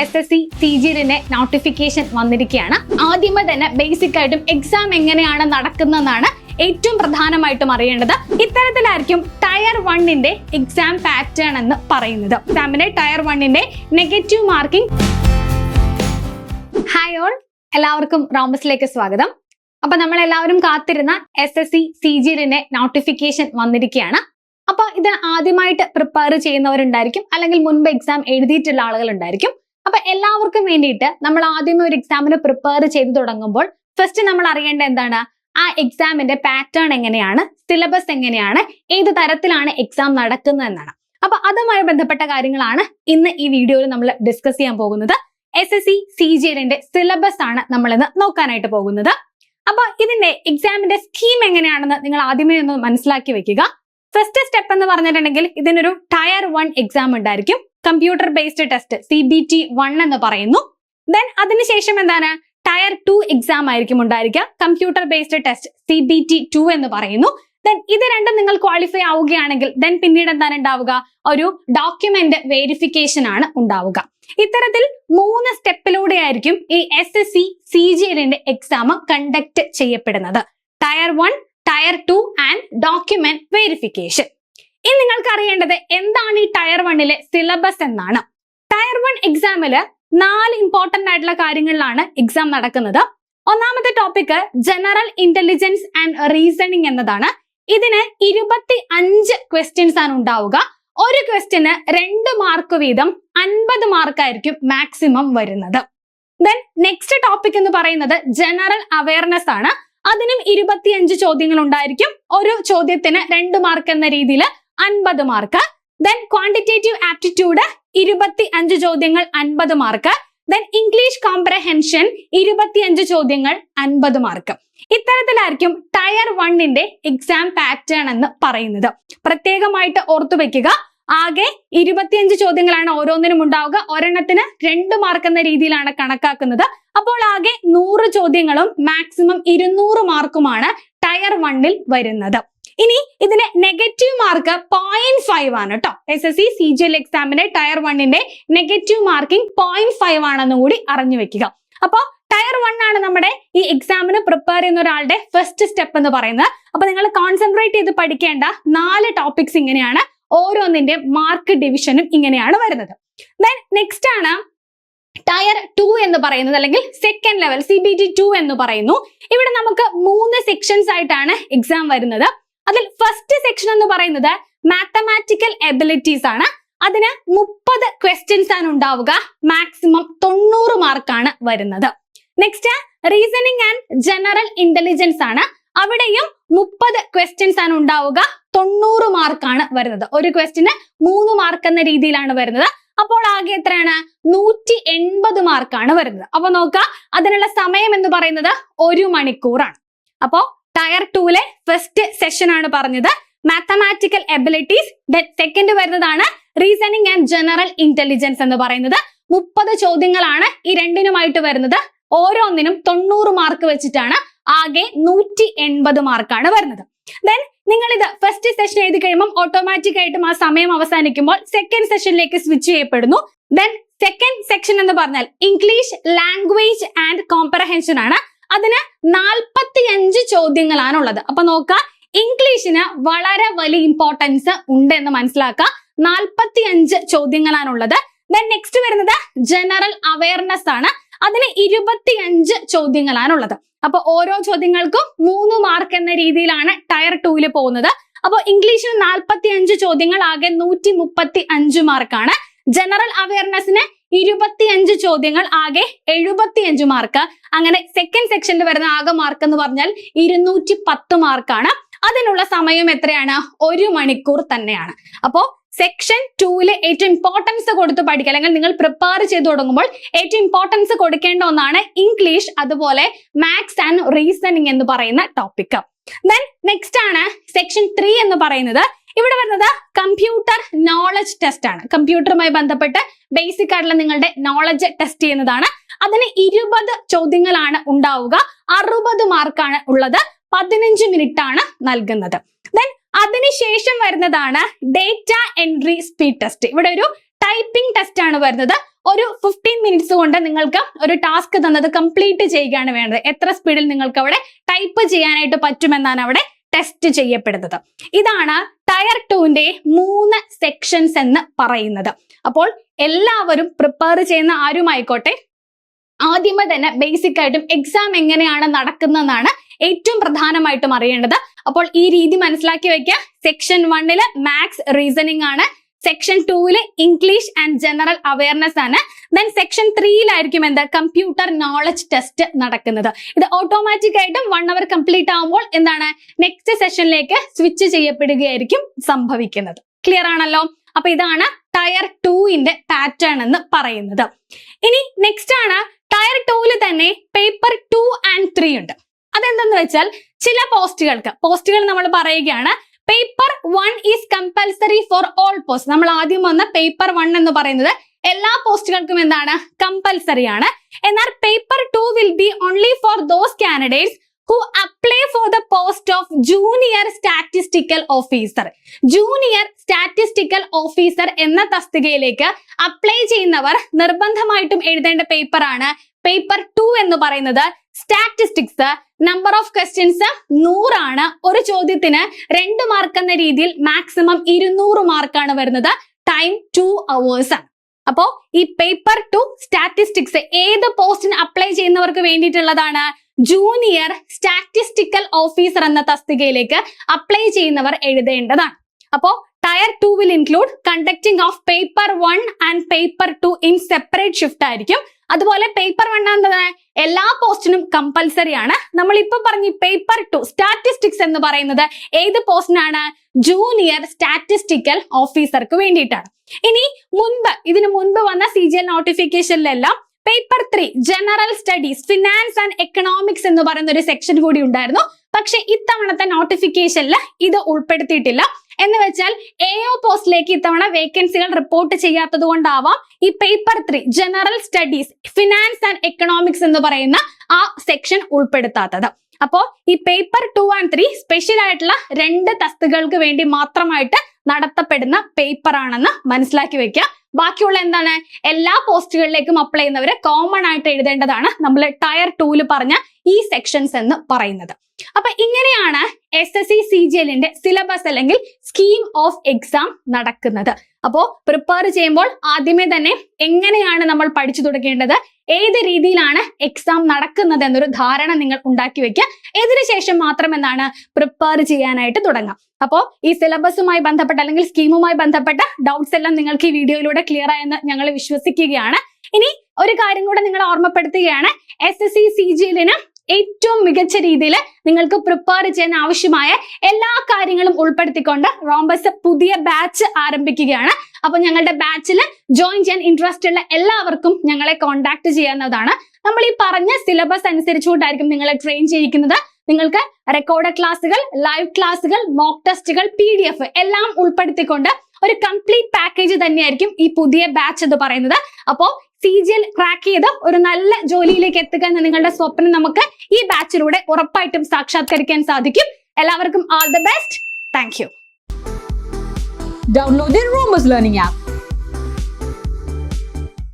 S S C C ജിലിന്റെ notification വന്നിരിക്കുകയാണ്. ആദ്യമേ തന്നെ ബേസിക് ആയിട്ടും എക്സാം എങ്ങനെയാണ് നടക്കുന്നതെന്നാണ് ഏറ്റവും പ്രധാനമായിട്ടും അറിയേണ്ടത്. ഇത്തരത്തിലായിരിക്കും ടയർ വണ്ണിന്റെ എക്സാം പാറ്റേൺ എന്ന് പറയുന്നത്. എക്സാമിന്റെ ടയർ വണ്ണിന്റെ നെഗറ്റീവ് മാർക്കിംഗ് ഹായ് ഓൾ എല്ലാവർക്കും റോമസിലേക്ക് സ്വാഗതം. അപ്പൊ നമ്മൾ എല്ലാവരും കാത്തിരുന്ന എസ് എസ് സി സി ജിലിന്റെ നോട്ടിഫിക്കേഷൻ വന്നിരിക്കുകയാണ്. അപ്പൊ ഇത് ആദ്യമായിട്ട് പ്രിപ്പയർ ചെയ്യുന്നവരുണ്ടായിരിക്കും. അല്ലെങ്കിൽ മുൻപ് എക്സാം എഴുതിയിട്ടുള്ള ആളുകൾ ഉണ്ടായിരിക്കും അപ്പൊ എല്ലാവർക്കും വേണ്ടിയിട്ട് നമ്മൾ ആദ്യമേ ഒരു എക്സാമിന് പ്രിപ്പയർ ചെയ്ത് തുടങ്ങുമ്പോൾ ഫസ്റ്റ് നമ്മൾ അറിയേണ്ട എന്താണ്? ആ എക്സാമിന്റെ പാറ്റേൺ എങ്ങനെയാണ്? സിലബസ് എങ്ങനെയാണ്? ഏത് തരത്തിലാണ് എക്സാം നടക്കുന്നത് എന്നാണ്. അപ്പൊ അതുമായി ബന്ധപ്പെട്ട കാര്യങ്ങളാണ് ഇന്ന് ഈ വീഡിയോയിൽ നമ്മൾ ഡിസ്കസ് ചെയ്യാൻ പോകുന്നത്. S S C C G എല്ലിന്റെ സിലബസ് ആണ് നമ്മൾ ഇന്ന് നോക്കാനായിട്ട് പോകുന്നത്. അപ്പൊ ഇതിന്റെ എക്സാമിന്റെ സ്കീം എങ്ങനെയാണെന്ന് നിങ്ങൾ ആദ്യമേ ഒന്ന് മനസ്സിലാക്കി വെക്കുക. ഫസ്റ്റ് സ്റ്റെപ്പ് എന്ന് പറഞ്ഞിട്ടുണ്ടെങ്കിൽ ഇതിനൊരു ടയർ വൺ എക്സാം ഉണ്ടായിരിക്കും. Computer based test C B T one എന്ന് പറയുന്നു. ദെൻ അതിനുശേഷം എന്താണ്? ടയർ ടു എക്സാം ആയിരിക്കും ഉണ്ടായിരിക്കുക. Computer based test C B T two എന്ന് പറയുന്നു. ദെൻ ഇത് രണ്ടും നിങ്ങൾ ക്വാളിഫൈ ആവുകയാണെങ്കിൽ ദെൻ പിന്നീട് എന്താണ് ഉണ്ടാവുക? ഒരു ഡോക്യുമെന്റ് വെരിഫിക്കേഷൻ ആണ് ഉണ്ടാവുക. ഇത്തരത്തിൽ മൂന്ന് സ്റ്റെപ്പിലൂടെ ആയിരിക്കും ഈ S S C C G എല്ലിന്റെ എക്സാം കണ്ടക്ട് ചെയ്യപ്പെടുന്നത്. Tier one tier two and document verification ഇനി നിങ്ങൾക്ക് അറിയേണ്ടത് എന്താണ് ഈ ടയർ വണ്ണിലെ സിലബസ് എന്നാണ്. ടയർ വൺ എക്സാമിൽ നാല് ഇമ്പോർട്ടന്റ് ആയിട്ടുള്ള കാര്യങ്ങളിലാണ് എക്സാം നടക്കുന്നത്. ഒന്നാമത്തെ topic general intelligence and reasoning എന്നതാണ്. ഇതിന് ഇരുപത്തി അഞ്ച് ക്വസ്റ്റ്യൻസ് ആണ് ഉണ്ടാവുക. ഒരു ക്വസ്റ്റ്യന് രണ്ട് മാർക്ക് വീതം അൻപത് മാർക്കായിരിക്കും മാക്സിമം വരുന്നത്. ദെൻ നെക്സ്റ്റ് ടോപ്പിക് എന്ന് പറയുന്നത് ജനറൽ അവയർനെസ് ആണ്. അതിനും ഇരുപത്തിയഞ്ച് ചോദ്യങ്ങൾ ഉണ്ടായിരിക്കും. ഒരു ചോദ്യത്തിന് രണ്ട് മാർക്ക് എന്ന രീതിയിൽ അൻപത് മാർക്ക് ദെൻ ക്വാണ്ടിറ്റേറ്റീവ് ആപ്റ്റിറ്റ്യൂഡ് ഇരുപത്തി അഞ്ച് ചോദ്യങ്ങൾ അൻപത് മാർക്ക് ദെൻ ഇംഗ്ലീഷ് കോംപ്രഹെൻഷൻ ഇരുപത്തിയഞ്ച് ചോദ്യങ്ങൾ അൻപത് മാർക്ക് ഇത്തരത്തിലായിരിക്കും ടയർ വണ്ണിന്റെ എക്സാം പാറ്റേൺ എന്ന് പറയുന്നത്. പ്രത്യേകമായിട്ട് ഓർത്തു വെക്കുക. ആകെ ഇരുപത്തിയഞ്ച് ചോദ്യങ്ങളാണ് ഓരോന്നിനും ഉണ്ടാവുക. ഒരെണ്ണത്തിന് രണ്ട് മാർക്ക് എന്ന രീതിയിലാണ് കണക്കാക്കുന്നത്. അപ്പോൾ ആകെ നൂറ് ചോദ്യങ്ങളും മാക്സിമം ഇരുന്നൂറ് മാർക്കുമാണ് ടയർ വണ്ണിൽ വരുന്നത്. ഇനി ഇതിന് നെഗറ്റീവ് മാർക്ക് പോയിന്റ് ഫൈവ് ആണ് കേട്ടോ S S C G L എക്സാമിന്റെ ടയർ വണ്ണിന്റെ നെഗറ്റീവ് മാർക്കിംഗ് പോയിന്റ് ഫൈവ് ആണെന്ന് കൂടി അറിഞ്ഞു വെക്കുക. അപ്പോൾ ടയർ വൺ ആണ് നമ്മുടെ ഈ എക്സാമിന് പ്രിപ്പയർ ചെയ്യുന്ന ഒരാളുടെ ഫസ്റ്റ് സ്റ്റെപ്പ് എന്ന് പറയുന്നത്. അപ്പൊ നിങ്ങൾ കോൺസെൻട്രേറ്റ് ചെയ്ത് പഠിക്കേണ്ട നാല് ടോപ്പിക്സ് ഇങ്ങനെയാണ്. ഓരോന്നിന്റെ മാർക്ക് ഡിവിഷനും ഇങ്ങനെയാണ് വരുന്നത്. ദെൻ നെക്സ്റ്റ് ആണ് ടയർ ടു എന്ന് പറയുന്നത് അല്ലെങ്കിൽ second level C B T two എന്ന് പറയുന്നു. ഇവിടെ നമുക്ക് മൂന്ന് സെക്ഷൻസ് ആയിട്ടാണ് എക്സാം വരുന്നത്. അതിൽ ഫസ്റ്റ് സെക്ഷൻ എന്ന് പറയുന്നത് മാത്തമാറ്റിക്കൽ എബിലിറ്റീസ് ആണ്. അതിന് മുപ്പത് ക്വസ്റ്റ്യൻസ് ആണ് ഉണ്ടാവുക. മാക്സിമം തൊണ്ണൂറ് മാർക്കാണ് വരുന്നത്. Next reasoning and general intelligence ആണ്. അവിടെയും മുപ്പത് ക്വസ്റ്റ്യൻസ് ആണ് ഉണ്ടാവുക. തൊണ്ണൂറ് മാർക്കാണ് വരുന്നത്. ഒരു ക്വസ്റ്റിന് മൂന്ന് മാർക്ക് എന്ന രീതിയിലാണ് വരുന്നത്. അപ്പോൾ ആകെ എത്രയാണ്? നൂറ്റി എൺപത് മാർക്കാണ് വരുന്നത്. അപ്പൊ നോക്കുക അതിനുള്ള സമയം എന്ന് പറയുന്നത് ഒരു മണിക്കൂറാണ്. അപ്പോ ടയർ ടൂലെ ഫസ്റ്റ് സെഷൻ ആണ് പറഞ്ഞത്. മാത്തമാറ്റിക്കൽ എബിലിറ്റീസ് സെക്കൻഡ് വരുന്നതാണ് റീസണിങ് ആൻഡ് ജനറൽ ഇന്റലിജൻസ് എന്ന് പറയുന്നത്. മുപ്പത് ചോദ്യങ്ങളാണ് ഈ രണ്ടിനുമായിട്ട് വരുന്നത്. ഓരോന്നിനും തൊണ്ണൂറ് മാർക്ക് വെച്ചിട്ടാണ് ആകെ നൂറ്റി എൺപത് മാർക്കാണ് വരുന്നത്. ദെൻ നിങ്ങൾ ഇത് ഫസ്റ്റ് സെഷൻ എഴുതി കഴിയുമ്പോൾ ഓട്ടോമാറ്റിക് ആയിട്ടും ആ സമയം അവസാനിക്കുമ്പോൾ സെക്കൻഡ് സെഷനിലേക്ക് സ്വിച്ച് ചെയ്യപ്പെടുന്നു. ദെൻ സെക്കൻഡ് സെക്ഷൻ എന്ന് പറഞ്ഞാൽ ഇംഗ്ലീഷ് ലാംഗ്വേജ് ആൻഡ് കോംപ്രഹെൻഷൻ ആണ്. അതിന് നാൽപ്പത്തിയഞ്ച് ചോദ്യങ്ങളാണ് ഉള്ളത് അപ്പൊ നോക്കുക ഇംഗ്ലീഷിന് വളരെ വലിയ ഇമ്പോർട്ടൻസ് ഉണ്ട് എന്ന് മനസ്സിലാക്കുക നാൽപ്പത്തിയഞ്ച് ചോദ്യങ്ങളാണുള്ളത്. ദെൻ നെക്സ്റ്റ് വരുന്നത് ജനറൽ അവയർനെസ് ആണ്. അതിന് ഇരുപത്തിയഞ്ച് ചോദ്യങ്ങളാണുള്ളത്. അപ്പൊ ഓരോ ചോദ്യങ്ങൾക്കും മൂന്ന് മാർക്ക് എന്ന രീതിയിലാണ് ടയർ ടൂവിൽ പോകുന്നത്. അപ്പോൾ ഇംഗ്ലീഷിന് നാൽപ്പത്തി അഞ്ച് ചോദ്യങ്ങൾ ആകെ നൂറ്റി മുപ്പത്തി അഞ്ച് മാർക്കാണ് ജനറൽ അവയർനെസ്സിന് ഇരുപത്തിയഞ്ച് ചോദ്യങ്ങൾ ആകെ എഴുപത്തിയഞ്ച് മാർക്ക് അങ്ങനെ സെക്കൻഡ് സെക്ഷനിൽ വരുന്ന ആകെ മാർക്ക് എന്ന് പറഞ്ഞാൽ ഇരുന്നൂറ്റി പത്ത് മാർക്കാണ് അതിനുള്ള സമയം എത്രയാണ്? ഒരു മണിക്കൂർ തന്നെയാണ്. അപ്പോ സെക്ഷൻ ടൂവിലെ ഏറ്റവും ഇമ്പോർട്ടൻസ് കൊടുത്ത് പഠിക്കുക അല്ലെങ്കിൽ നിങ്ങൾ പ്രിപ്പയർ ചെയ്തു തുടങ്ങുമ്പോൾ ഏറ്റവും ഇമ്പോർട്ടൻസ് കൊടുക്കേണ്ട ഒന്നാണ് ഇംഗ്ലീഷ് അതുപോലെ മാത്സ് ആൻഡ് റീസണിങ് എന്ന് പറയുന്ന ടോപ്പിക് ദെൻ നെക്സ്റ്റ് ആണ് സെക്ഷൻ ത്രീ എന്ന് പറയുന്നത് ഇവിടെ വരുന്നത് കമ്പ്യൂട്ടർ നോളജ് ടെസ്റ്റ് ആണ്. കമ്പ്യൂട്ടറുമായി ബന്ധപ്പെട്ട് ബേസിക് ആയിട്ടുള്ള നിങ്ങളുടെ നോളജ് ടെസ്റ്റ് ചെയ്യുന്നതാണ്. അതിന് ഇരുപത് ചോദ്യങ്ങളാണ് ഉണ്ടാവുക. അറുപത് മാർക്കാണ് ഉള്ളത്. പതിനഞ്ച് മിനിറ്റ് ആണ് നൽകുന്നത്. ദെൻ അതിനുശേഷം വരുന്നതാണ് ഡേറ്റ എൻട്രി സ്പീഡ് ടെസ്റ്റ് ഇവിടെ ഒരു ടൈപ്പിംഗ് ടെസ്റ്റ് ആണ് വരുന്നത്. ഒരു ഫിഫ്റ്റീൻ മിനിറ്റ്സ് കൊണ്ട് നിങ്ങൾക്ക് ഒരു ടാസ്ക് തന്നത് കംപ്ലീറ്റ് ചെയ്യുകയാണ് വേണ്ടത്. എത്ര സ്പീഡിൽ നിങ്ങൾക്ക് അവിടെ ടൈപ്പ് ചെയ്യാനായിട്ട് പറ്റുമെന്നാണ് അവിടെ ടെസ്റ്റ് ചെയ്യപ്പെടുന്നത്. ഇതാണ് ടയർ ടുവിന്റെ മൂന്ന് സെക്ഷൻസ് എന്ന് പറയുന്നത്. അപ്പോൾ എല്ലാവരും പ്രിപ്പയർ ചെയ്യുന്ന ആരുമായിക്കോട്ടെ? ആദ്യമേ തന്നെ ബേസിക് ആയിട്ടും എക്സാം എങ്ങനെയാണ് നടക്കുന്നതെന്നാണ് ഏറ്റവും പ്രധാനമായിട്ടും അറിയേണ്ടത്. അപ്പോൾ ഈ രീതി മനസ്സിലാക്കി വെക്കുക. സെക്ഷൻ വണ്ണിൽ മാത്സ് റീസണിംഗ് ആണ്. സെക്ഷൻ ടൂവിൽ ഇംഗ്ലീഷ് ആൻഡ് ജനറൽ അവയർനെസ് ആണ്. ദെൻ സെക്ഷൻ ത്രീയിലായിരിക്കും എന്ത്? കമ്പ്യൂട്ടർ നോളജ് ടെസ്റ്റ് നടക്കുന്നത്. ഇത് ഓട്ടോമാറ്റിക് ആയിട്ടും വൺ അവർ കംപ്ലീറ്റ് ആവുമ്പോൾ എന്താണ്? നെക്സ്റ്റ് സെഷനിലേക്ക് സ്വിച്ച് ചെയ്യപ്പെടുകയായിരിക്കും സംഭവിക്കുന്നത്. ക്ലിയർ ആണല്ലോ? അപ്പൊ ഇതാണ് ടയർ ടൂവിന്റെ പാറ്റേൺ എന്ന് പറയുന്നത്. ഇനി നെക്സ്റ്റ് ആണ് ടയർ ടൂവിൽ തന്നെ പേപ്പർ ടു ആൻഡ് ത്രീ ഉണ്ട്. അതെന്തെന്ന് വെച്ചാൽ ചില പോസ്റ്റുകൾക്ക് പോസ്റ്റുകൾ നമ്മൾ പറയുകയാണ് paper one is compulsory for all post നമ്മൾ ആദ്യം വന്ന പേപ്പർ വൺ എന്ന് പറയുന്നത് എല്ലാ പോസ്റ്റുകൾക്കും എന്താണ്? കമ്പൽസറി ആണ്. എന്നാൽ paper two will be only for those candidates who apply for the post of junior statistical officer junior statistical officer എന്ന തസ്തികയിലേക്ക് അപ്ലൈ ചെയ്യുന്നവർ നിർബന്ധമായിട്ടും എഴുതേണ്ട പേപ്പറാണ് പേപ്പർ ടു എന്ന് പറയുന്നത് സ്റ്റാറ്റിസ്റ്റിക്സ് നമ്പർ ഓഫ് ക്വസ്റ്റ്യൻസ് നൂറാണ്. ഒരു ചോദ്യത്തിന് രണ്ട് മാർക്ക് എന്ന രീതിയിൽ മാക്സിമം ഇരുന്നൂറ് മാർക്കാണ് വരുന്നത്. ടൈം ടു അവേഴ്സ് ആണ്. അപ്പോ ഈ പേപ്പർ ടു സ്റ്റാറ്റിസ്റ്റിക്സ് ഏത് പോസ്റ്റിന് അപ്ലൈ ചെയ്യുന്നവർക്ക് വേണ്ടിയിട്ടുള്ളതാണ്? ജൂനിയർ സ്റ്റാറ്റിസ്റ്റിക്കൽ ഓഫീസർ എന്ന തസ്തികയിലേക്ക് അപ്ലൈ ചെയ്യുന്നവർ എഴുതേണ്ടതാണ്. അപ്പോ tier two will include conducting of paper one and paper two in separate shift ആയിരിക്കും. അതുപോലെ പേപ്പർ വൺ എന്താണ് എല്ലാ പോസ്റ്റിനും കമ്പൽസറി ആണ്. നമ്മൾ ഇപ്പൊ പറഞ്ഞ പേപ്പർ ടു സ്റ്റാറ്റിസ്റ്റിക്സ് എന്ന് പറയുന്നത് ഏത് പോസ്റ്റിനാണ് ജൂനിയർ സ്റ്റാറ്റിസ്റ്റിക്കൽ ഓഫീസർക്ക് വേണ്ടിയിട്ടാണ്. ഇനി മുൻപ് ഇതിനു മുൻപ് വന്ന C G L നോട്ടിഫിക്കേഷനിലെല്ലാം paper three general studies finance and economics എന്ന് പറയുന്ന ഒരു സെക്ഷൻ കൂടി ഉണ്ടായിരുന്നു. പക്ഷെ ഇത്തവണത്തെ നോട്ടിഫിക്കേഷനിൽ ഇത് ഉൾപ്പെടുത്തിയിട്ടില്ല. എന്ന് വെച്ചാൽ എ ഒ പോസ്റ്റിലേക്ക് ഇത്തവണ വേക്കൻസികൾ റിപ്പോർട്ട് ചെയ്യാത്തത് കൊണ്ടാവാം ഈ paper three general studies finance and economics എന്ന് പറയുന്ന ആ സെക്ഷൻ ഉൾപ്പെടുത്താത്തത്. അപ്പോ ഈ paper two and three special ആയിട്ടുള്ള രണ്ട് തസ്തികൾക്ക് വേണ്ടി മാത്രമായിട്ട് നടത്തപ്പെടുന്ന പേപ്പർ ആണെന്ന് മനസ്സിലാക്കി വെക്കുക ബാക്കിയുള്ള എന്താണ്? എല്ലാ പോസ്റ്റുകളിലേക്കും അപ്ലൈ ചെയ്യുന്നവര് കോമൺ ആയിട്ട് എഴുതേണ്ടതാണ്. നമ്മൾ ടയർ ടൂൽ പറഞ്ഞ ഈ സെക്ഷൻസ് എന്ന് പറയുന്നത്. അപ്പൊ ഇങ്ങനെയാണ് S S C C G എല്ലിന്റെ സിലബസ് അല്ലെങ്കിൽ സ്കീം ഓഫ് എക്സാം നടക്കുന്നത്. അപ്പോ പ്രിപ്പയർ ചെയ്യുമ്പോൾ ആദ്യമേ തന്നെ എങ്ങനെയാണ് നമ്മൾ പഠിച്ചു തുടങ്ങേണ്ടത് ഏത് രീതിയിലാണ് എക്സാം നടക്കുന്നത് എന്നൊരു ധാരണ നിങ്ങൾ ഉണ്ടാക്കി വെക്കുക. ഇതിനുശേഷം മാത്രം എന്താണ്? പ്രിപ്പയർ ചെയ്യാനായിട്ട് തുടങ്ങാം. അപ്പോൾ ഈ സിലബസുമായി ബന്ധപ്പെട്ട അല്ലെങ്കിൽ സ്കീമുമായി ബന്ധപ്പെട്ട ഡൗട്ട്സ് എല്ലാം നിങ്ങൾക്ക് ഈ വീഡിയോയിലൂടെ ക്ലിയർ ആയെന്ന് ഞങ്ങൾ വിശ്വസിക്കുകയാണ്. ഇനി ഒരു കാര്യം കൂടെ നിങ്ങൾ ഓർമ്മപ്പെടുത്തുകയാണ്. S S C C G എല്ലിന് ഏറ്റവും മികച്ച രീതിയിൽ നിങ്ങൾക്ക് പ്രിപ്പയർ ചെയ്യാൻ ആവശ്യമായ എല്ലാ കാര്യങ്ങളും ഉൾപ്പെടുത്തിക്കൊണ്ട് റോംബസ് പുതിയ ബാച്ച് ആരംഭിക്കുകയാണ്. അപ്പൊ ഞങ്ങളുടെ ബാച്ചിൽ ജോയിൻ ചെയ്യാൻ ഇൻട്രസ്റ്റ് ഉള്ള എല്ലാവർക്കും ഞങ്ങളെ കോൺടാക്ട് ചെയ്യാവുന്നതാണ് നമ്മൾ ഈ പറഞ്ഞ സിലബസ് അനുസരിച്ചുകൊണ്ടായിരിക്കും നിങ്ങളെ ട്രെയിൻ ചെയ്യിക്കുന്നത്. നിങ്ങൾക്ക് റെക്കോർഡ് ക്ലാസ്സുകൾ ലൈവ് ക്ലാസ്സുകൾ മോക്ക് ടെസ്റ്റുകൾ പി എല്ലാം ഉൾപ്പെടുത്തിക്കൊണ്ട് ഒരു കംപ്ലീറ്റ് പാക്കേജ് തന്നെയായിരിക്കും ഈ പുതിയ ബാച്ച് എന്ന് പറയുന്നത്. അപ്പോ സി ജി എൽ ക്രാക്ക് ചെയ്ത് ഒരു നല്ല ജോലിയിലേക്ക് എത്തുക എന്ന നിങ്ങളുടെ സ്വപ്നം നമുക്ക് ഈ ബാച്ചിലൂടെ ഉറപ്പായിട്ടും സാക്ഷാത്കരിക്കാൻ സാധിക്കും. എല്ലാവർക്കും all the best thank you Download the app